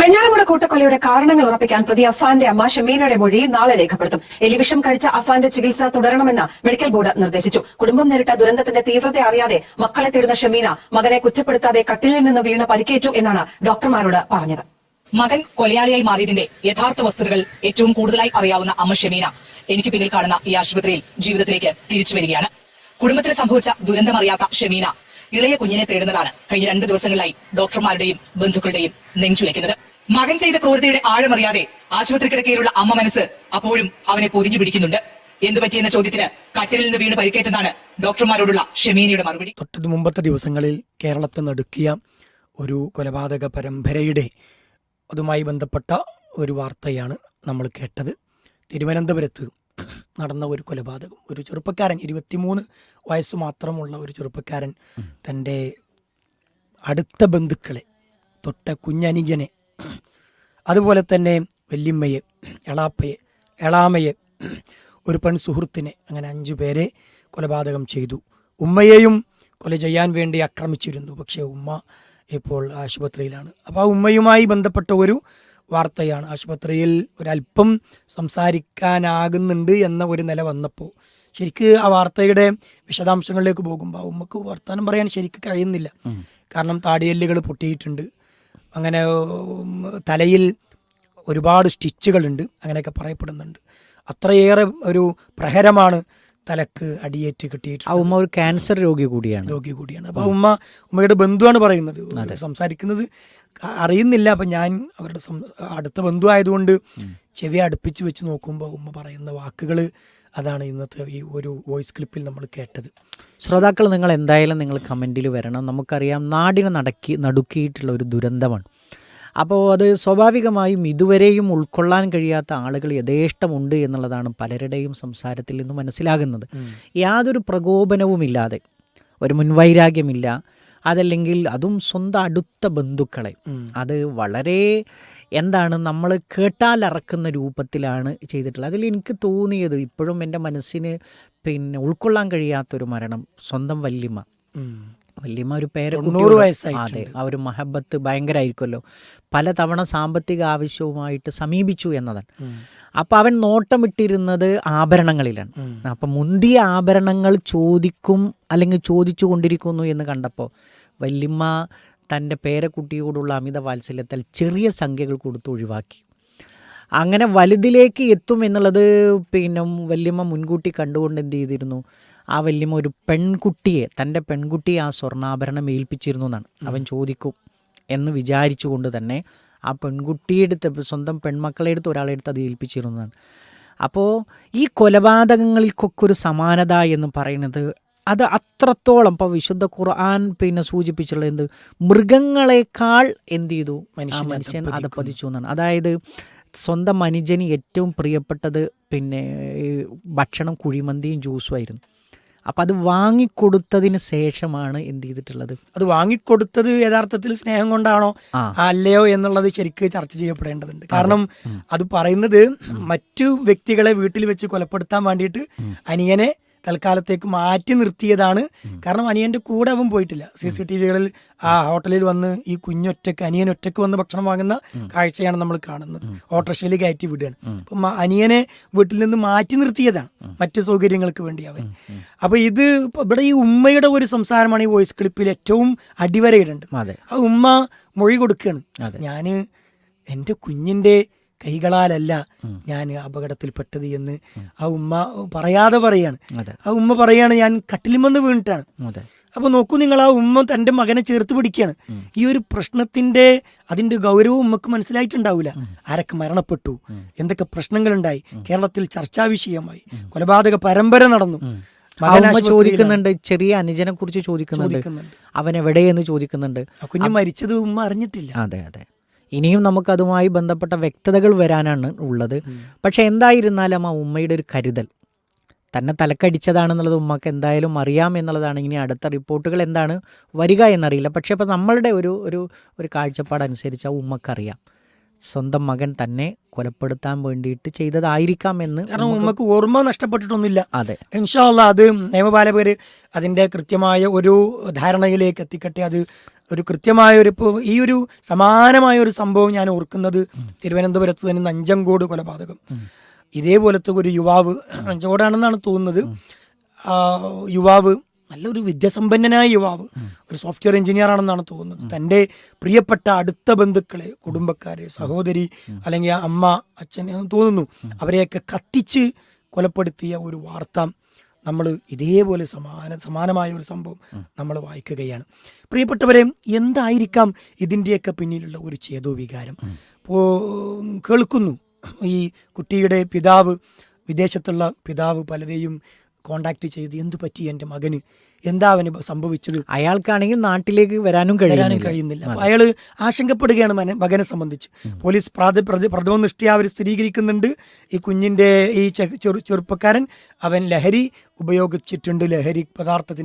വെഞ്ഞാറമൂട് കൂട്ടക്കൊലയുടെ കാരണങ്ങൾ ഉറപ്പിക്കാൻ പ്രതി അഫാന്റെ അമ്മ ഷമീനയുടെ മൊഴി നാളെ രേഖപ്പെടുത്തും. എലിവിഷം കഴിച്ച അഫാന്റെ ചികിത്സ തുടരണമെന്ന് മെഡിക്കൽ ബോർഡ് നിർദ്ദേശിച്ചു. കുടുംബം നേരിട്ട ദുരന്തത്തിന്റെ തീവ്രത അറിയാതെ മക്കളെ തേടുന്ന ഷമീന മകനെ കുറ്റപ്പെടുത്താതെ കട്ടിലിൽ നിന്ന് വീണ് പരിക്കേറ്റു എന്നാണ് ഡോക്ടർമാരോട് പറഞ്ഞത്. മകൻ കൊലയാളിയായി മാറിയതിന്റെ യഥാർത്ഥ വസ്തുതകൾ ഏറ്റവും കൂടുതലായി അറിയാവുന്ന അമ്മ ഷമീന എനിക്ക് പിന്നിൽ കാണുന്ന ഈ ആശുപത്രിയിൽ ജീവിതത്തിലേക്ക് തിരിച്ചു വരികയാണ്. കുടുംബത്തിന് സംഭവിച്ച ദുരന്തമറിയാത്ത ഷമീന ഇളയ കുഞ്ഞിനെ തേടുന്നതാണ് കഴിഞ്ഞ രണ്ട് ദിവസങ്ങളിലായി ഡോക്ടർമാരുടെയും ബന്ധുക്കളുടെയും നെഞ്ചുലയ്ക്കുന്നത് മകൻ ചെയ്ത ക്രൂരതയുടെ ആഴമറിയാതെ ആശുപത്രി കിടക്കയിലുള്ള അമ്മ മനസ്സ് അപ്പോഴും അവനെ പൊതിഞ്ഞു പിടിക്കുന്നുണ്ട്. എന്തു പറ്റിയെന്ന ചോദ്യത്തിന് കട്ടിലിൽ നിന്ന് വീണ് പരിക്കേറ്റതാണ് ഡോക്ടർമാരോടുള്ള ഷമീനയുടെ മറുപടി. തൊട്ടു മുമ്പത്തെ ദിവസങ്ങളിൽ കേരളത്തെ നടുക്കിയ ഒരു കൊലപാതക പരമ്പരയുടെ അതുമായി ബന്ധപ്പെട്ട ഒരു വാർത്തയാണ് നമ്മൾ കേട്ടത്. തിരുവനന്തപുരത്ത് നടന്ന ഒരു കൊലപാതകം. ഒരു ചെറുപ്പക്കാരൻ ഇരുപത്തിമൂന്ന് വയസ്സ് മാത്രമുള്ള ഒരു ചെറുപ്പക്കാരൻ തന്റെ അടുത്ത ബന്ധുക്കളെ തൊട്ട കുഞ്ഞനുജനെ അതുപോലെ തന്നെ വല്യമ്മയെ എളാപ്പയെ എളാമയെ ഒരു പെൺ സുഹൃത്തിനെ അങ്ങനെ അഞ്ചു പേരെ കൊലപാതകം ചെയ്തു. ഉമ്മയെയും കൊല ചെയ്യാൻ വേണ്ടി ആക്രമിച്ചിരുന്നു. പക്ഷേ ഉമ്മ ഇപ്പോൾ ആശുപത്രിയിലാണ്. അപ്പോൾ ആ ഉമ്മയുമായി ബന്ധപ്പെട്ട ഒരു വാർത്തയാണ്. ആശുപത്രിയിൽ ഒരല്പം സംസാരിക്കാനാകുന്നുണ്ട് എന്ന ഒരു നില വന്നപ്പോൾ. ശരിക്ക് ആ വാർത്തയുടെ വിശദാംശങ്ങളിലേക്ക് പോകുമ്പോൾ നമുക്ക് ഉമ്മക്ക് വർത്തമാനം പറയാൻ ശരിക്ക് കഴിയുന്നില്ല. കാരണം താടിയെല്ലുകൾ പൊട്ടിയിട്ടുണ്ട്. അങ്ങനെ തലയിൽ ഒരുപാട് സ്റ്റിച്ചുകളുണ്ട്. അങ്ങനെയൊക്കെ പറയപ്പെടുന്നുണ്ട്. അത്രയേറെ ഒരു പ്രഹരമാണ് തലക്ക് അടിയേറ്റ് ആ കിട്ടിയിട്ടുള്ളത് ഉമ്മ ഒരു ക്യാൻസർ രോഗി കൂടിയാണ്. രോഗി കൂടിയാണ്. അപ്പൊ ഉമ്മ ഉമ്മയുടെ ബന്ധുവാണ് പറയുന്നത്. സംസാരിക്കുന്നത് അറിയുന്നില്ല. അപ്പൊ ഞാൻ അവരുടെ അടുത്ത ബന്ധു ആയതുകൊണ്ട് ചെവി അടുപ്പിച്ച് വെച്ച് നോക്കുമ്പോൾ ഉമ്മ പറയുന്ന വാക്കുകൾ അതാണ് ഇന്നത്തെ ഈ ഒരു വോയിസ് ക്ലിപ്പിൽ നമ്മൾ കേട്ടത്. ശ്രോതാക്കൾ നിങ്ങൾ എന്തായാലും നിങ്ങൾ കമന്റിൽ വരണം. നമുക്കറിയാം നാടിനെ നടക്കി നടുക്കിയിട്ടുള്ള ഒരു ദുരന്തമാണ്. അപ്പോൾ അത് സ്വാഭാവികമായും ഇതുവരെയും ഉൾക്കൊള്ളാൻ കഴിയാത്ത ആളുകൾ യഥേഷ്ടമുണ്ട് എന്നുള്ളതാണ് പലരുടെയും സംസാരത്തിൽ നിന്ന് മനസ്സിലാകുന്നത്. യാതൊരു പ്രകോപനവുമില്ലാതെ ഒരു മുൻവൈരാഗ്യമില്ല അതല്ലെങ്കിൽ അതും സ്വന്തം അടുത്ത ബന്ധുക്കളെ. അത് വളരെ എന്താണ് നമ്മൾ കേട്ടാലറക്കുന്ന രൂപത്തിലാണ് ചെയ്തിട്ടുള്ളത്. അതിൽ എനിക്ക് തോന്നിയത് ഇപ്പോഴും എന്റെ മനസ്സിന് പിന്നെ ഉൾക്കൊള്ളാൻ കഴിയാത്തൊരു മരണം സ്വന്തം വല്യമ്മ. വല്യമ്മ ഒരു പേരെ തൊണ്ണൂറ് വയസ്സായി അതെ ആ ഒരു മഹബത്ത് ഭയങ്കരമായിരിക്കുമല്ലോ പലതവണ സാമ്പത്തിക ആവശ്യവുമായിട്ട് സമീപിച്ചു എന്നതാണ്. അപ്പോൾ അവൻ നോട്ടമിട്ടിരുന്നത് ആഭരണങ്ങളിലാണ്. അപ്പം മുന്തിയ ആഭരണങ്ങൾ ചോദിക്കും അല്ലെങ്കിൽ ചോദിച്ചു കൊണ്ടിരിക്കുന്നു എന്ന് കണ്ടപ്പോൾ വല്യമ്മ തന്റെ പേരക്കുട്ടിയോടുള്ള അമിത വാത്സല്യത്തിൽ ചെറിയ സംഖ്യകൾ കൊടുത്ത് ഒഴിവാക്കി. അങ്ങനെ വലുതിലേക്ക് എത്തും എന്നുള്ളത് പിന്നെ വല്യമ്മ മുൻകൂട്ടി കണ്ടുകൊണ്ട് എന്ത് ചെയ്തിരുന്നു? ആ വല്യമ്മ ഒരു പെൺകുട്ടിയെ തന്റെ പെൺകുട്ടിയെ ആ സ്വർണാഭരണം ഏൽപ്പിച്ചിരുന്നു എന്നാണ്. അവൻ ചോദിക്കും എന്ന് വിചാരിച്ചുകൊണ്ട് തന്നെ ആ പെൺകുട്ടിയെടുത്ത് സ്വന്തം പെൺമക്കളെ എടുത്ത് ഒരാളെ എടുത്ത് അത് എന്നാണ്. അപ്പോൾ ഈ കൊലപാതകങ്ങൾക്കൊക്കെ ഒരു സമാനത എന്ന് പറയുന്നത് അത് അത്രത്തോളം ഇപ്പോൾ വിശുദ്ധ ഖുർആൻ പിന്നെ സൂചിപ്പിച്ചുള്ള എന്ത് മൃഗങ്ങളെക്കാൾ എന്ത് ചെയ്തു? മനുഷ്യ മനുഷ്യൻ അത് പതിച്ചു എന്നാണ്. അതായത് സ്വന്തം മനുജന് ഏറ്റവും പ്രിയപ്പെട്ടത് പിന്നെ ഭക്ഷണം കുഴിമന്തിയും ജ്യൂസും ആയിരുന്നു. അപ്പം അത് വാങ്ങിക്കൊടുത്തതിന് ശേഷമാണ് എന്ത് ചെയ്തിട്ടുള്ളത്? അത് വാങ്ങിക്കൊടുത്തത് യഥാർത്ഥത്തിൽ സ്നേഹം കൊണ്ടാണോ അല്ലയോ എന്നുള്ളത് ശരിക്ക് ചർച്ച ചെയ്യപ്പെടേണ്ടതുണ്ട്. കാരണം അത് പറയുന്നത് മറ്റു വ്യക്തികളെ വീട്ടിൽ വെച്ച് കൊലപ്പെടുത്താൻ വേണ്ടിയിട്ട് അനിയനെ തൽക്കാലത്തേക്ക് മാറ്റി നിർത്തിയതാണ്. കാരണം അനിയന്റെ കൂടെ അവൻ പോയിട്ടില്ല. സി സി ടി വികളിൽ ആ ഹോട്ടലിൽ വന്ന് ഈ കുഞ്ഞൊറ്റക്ക് അനിയൻ ഒറ്റയ്ക്ക് വന്ന് ഭക്ഷണം വാങ്ങുന്ന കാഴ്ചയാണ് നമ്മൾ കാണുന്നത്. ഓട്ടോറിക്ഷയിൽ കയറ്റി വിടുകയാണ്. അപ്പം അനിയനെ വീട്ടിൽ നിന്ന് മാറ്റി നിർത്തിയതാണ്. മറ്റു സൗകര്യങ്ങൾക്ക് വേണ്ടി അവൻ. അപ്പൊ ഇത് ഇവിടെ ഈ ഉമ്മയുടെ ഒരു സംസാരമാണ് ഈ വോയിസ് ക്ലിപ്പിൽ ഏറ്റവും അടിവരയിടുണ്ട് ആ ഉമ്മ മൊഴി കൊടുക്കുകയാണ്. ഞാൻ എന്റെ കുഞ്ഞിന്റെ കൈകളാലല്ല ഞാൻ അപകടത്തിൽപ്പെട്ടത് എന്ന് ആ ഉമ്മ പറയാതെ പറയാണ്. ആ ഉമ്മ പറയാണ് ഞാൻ കട്ടിലിമെന്ന് വീണിട്ടാണ്. അതെ. അപ്പൊ നോക്കൂ നിങ്ങൾ ആ ഉമ്മ തന്റെ മകനെ ചേർത്ത് പിടിക്കുകയാണ്. ഈ ഒരു പ്രശ്നത്തിന്റെ അതിന്റെ ഗൗരവം ഉമ്മക്ക് മനസ്സിലായിട്ടുണ്ടാവില്ല ആരൊക്കെ മരണപ്പെട്ടു? എന്തൊക്കെ പ്രശ്നങ്ങളുണ്ടായി? കേരളത്തിൽ ചർച്ചാ വിഷയമായി. കൊലപാതക പരമ്പര നടന്നു. ചോദിക്കുന്നുണ്ട് ചെറിയ അനുജനെ കുറിച്ച് ചോദിക്കുന്നുണ്ട്. അവൻ എവിടെയെന്ന് ചോദിക്കുന്നുണ്ട്? കുഞ്ഞ് മരിച്ചത് ഉമ്മ അറിഞ്ഞിട്ടില്ല. അതെ അതെ. ഇനിയും നമുക്കതുമായി ബന്ധപ്പെട്ട വ്യക്തതകൾ വരാനാണ് ഉള്ളത്. പക്ഷെ എന്തായിരുന്നാലും ആ ഉമ്മയുടെ ഒരു കരുതൽ. തന്നെ തലക്കടിച്ചതാണെന്നുള്ളത് ഉമ്മക്ക് എന്തായാലും അറിയാം എന്നുള്ളതാണ്. ഇനി അടുത്ത റിപ്പോർട്ടുകൾ എന്താണ്? വരിക എന്നറിയില്ല. പക്ഷെ ഇപ്പോൾ നമ്മളുടെ ഒരു ഒരു ഒരു കാഴ്ചപ്പാടനുസരിച്ച് ആ ഉമ്മക്കറിയാം. സ്വന്തം മകൻ തന്നെ കൊലപ്പെടുത്താൻ വേണ്ടിയിട്ട് ചെയ്തതായിരിക്കാം എന്ന് കാരണം ഉമ്മക്ക് ഓർമ്മ നഷ്ടപ്പെട്ടിട്ടൊന്നുമില്ല. അതെ. ഇൻഷാല്ല അത് നിയമപാലകർ അതിന്റെ കൃത്യമായ ഒരു ധാരണയിലേക്ക് എത്തിക്കട്ടെ. അത് ഒരു കൃത്യമായ ഒരു ഇപ്പോൾ ഈ ഒരു സമാനമായ ഒരു സംഭവം ഞാൻ ഓർക്കുന്നത് തിരുവനന്തപുരത്ത് തന്നെ നഞ്ചങ്കോട് കൊലപാതകം. ഇതേപോലത്തെ ഒരു യുവാവ് നഞ്ചങ്കോടാണെന്നാണ് തോന്നുന്നത്. യുവാവ് നല്ലൊരു വിദ്യാസമ്പന്നനായ യുവാവ് ഒരു സോഫ്റ്റ്വെയർ എഞ്ചിനീയർ ആണെന്നാണ് തോന്നുന്നത് തന്റെ പ്രിയപ്പെട്ട അടുത്ത ബന്ധുക്കളെ കുടുംബക്കാരെ സഹോദരി അല്ലെങ്കിൽ അമ്മ അച്ഛൻ എന്ന് തോന്നുന്നു. അവരെയൊക്കെ കത്തിച്ച് കൊലപ്പെടുത്തിയ ഒരു വാർത്ത നമ്മൾ ഇതേപോലെ സമാന സമാനമായ ഒരു സംഭവം നമ്മൾ വായിക്കുകയാണ്. പ്രിയപ്പെട്ടവരെ എന്തായിരിക്കാം ഇതിന്റെയൊക്കെ പിന്നിലുള്ള ഒരു ചേതോവികാരം? ഇപ്പോൾ കേൾക്കുന്നു. ഈ കുട്ടിയുടെ പിതാവ് വിദേശത്തുള്ള പിതാവ് പലരെയും കോണ്ടാക്ട് ചെയ്ത് എന്തു പറ്റി എന്റെ മകന്? എന്താ അവന് സംഭവിച്ചത്? അയാൾക്കാണെങ്കിൽ നാട്ടിലേക്ക് വരാനും വരാനും കഴിയുന്നില്ല. അയാൾ ആശങ്കപ്പെടുകയാണ് മകനെ സംബന്ധിച്ച്. പോലീസ് പ്രാഥ പ്രതി- പ്രഥമ നിഷ്ഠയെ അവർ സ്ഥിരീകരിക്കുന്നുണ്ട്. ഈ കുഞ്ഞിന്റെ ഈ ചെറുപ്പക്കാരൻ അവൻ ലഹരി ഉപയോഗിച്ചിട്ടുണ്ട്. ലഹരി പദാർത്ഥത്തിന്റെ